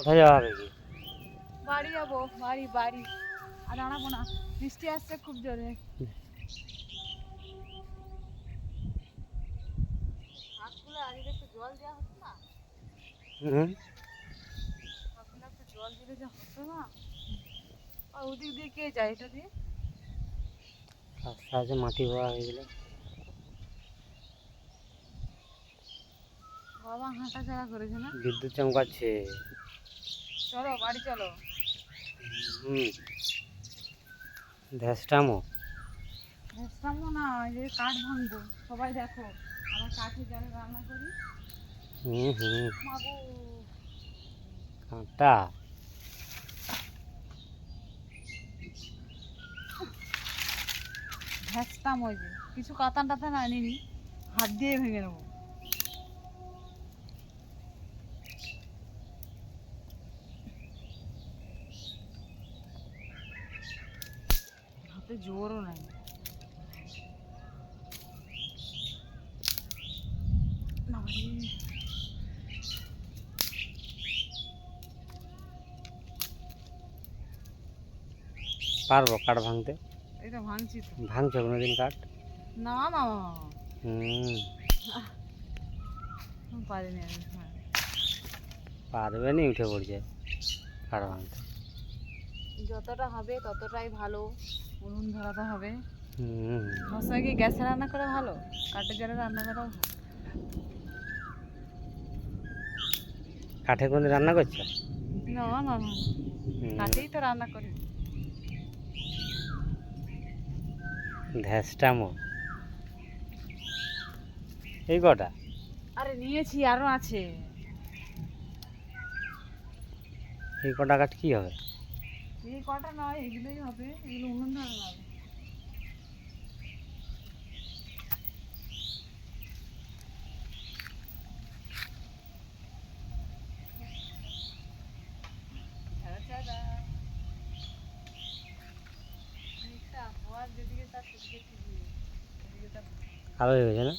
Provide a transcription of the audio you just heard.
কোথায় যাওয়া হবে কি? বাড়ি যাব বাড়ি বাড়ি। আর দাঁড়াবো না বৃষ্টি আসছে খুব জোরে। হাতগুলো আজকে একটু জল দেওয়া হতো না? হুম? জল দিলে যা হতো না? আর ওদিক দিয়ে কে যায় এটা দিয়ে? রাস্তা আছে মাটি ভরা হয়ে গেলে। বাবা হাঁটা চলা করেছে না? বিদ্যুৎ চমকাচ্ছে। চলো বাড়ি চলো। হুম। ধ্যাসটামো না যে কাঠ ভাঙবো। সবাই দেখো আমার কাঠে জলে রান্না করি। হুম হুম। কাঁটা? ভেসতাম ওই যে। কিছু কাতান টাতান আনিনি হাত দিয়ে ভেঙে নেব। হাতে জোরও নাই। পারব কাঠ ভাঙতে? তো ভাঙছি তো। ভাঙছো কোনোদিন কাঠ? না না হুম। পারিনি হ্যাঁ। পারবে নি উঠে পড়ছে কাঠ ভাঙতে। যতটা হবে ততটাই ভালো। উনুন ধরাতে হবে। হুম। সবসময় কি গ্যাসে রান্না করা ভালো? কাঠের জলে রান্না করা কাঠে কোনোদিন রান্না করছ? না না না। কাঠেই তো রান্না করি। ধ্যাসটামো। এই কটা? আরে নিয়েছি আরও আছে। এই কটা কাঠ কি হবে? এই কটা নয় এগুলোই হবে এগুলো উনুন ধরে হবে। হয়ে না।